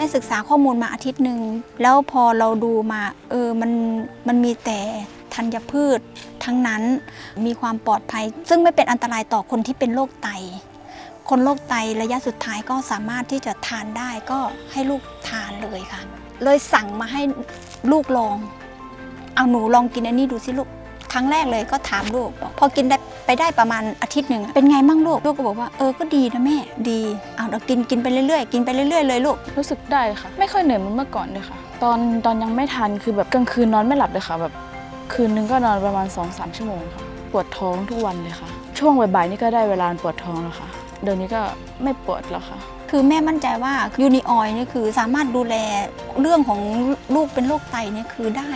ม่ศึกษาข้อมูลมาอาทิตย์หนึ่งแล้วพอเราดูมาเออมันมันมีแต่ธัญพืช ทั้งนั้นมีความปลอดภัย ซึ่งไม่เป็นอันตรายต่อคนที่เป็นโรคไต คนโรคไตระยะสุดท้ายก็สามารถที่จะทานได้ก็ให้ลูกทานเลยค่ะ เลยสั่งมาให้ลูกลอง เอาหนูลองกินอันนี้ดูสิลูก ครั้งแรกเลยก็ถามลูกบอกพอกินได้ไปได้ประมาณอาทิตย์หนึ่งเป็นไงมั่งลูกลูกก็บอกว่าเออก็ดีนะแม่ดีเอาเรากินกินไปเรื่อยๆ กินไปเรื่อยๆเลยลูกรู้สึกได้ค่ะ ไม่ค่อยเหนื่อยเหมือนเมื่อก่อนเลยค่ะ ตอนตอนยังไม่ทันคือแบบกลางคืนนอนไม่หลับเลยค่ะ แบบคืนนึงก็นอนประมาณ2อสชั่วโมงค่ะปวดท้องทุกวันเลยค่ะ ช่วงบ่ายๆนี่ก็ได้เวลาปวดท้องแล้วค่ะ เดี๋ยวนี้ก็ไม่ปวดแล้วค่ะ คือแม่มั่นใจว่ายูนิออยนี่คือสามารถดูแลเรื่องของลูกเป็นโรคไตเนี่ยคือได้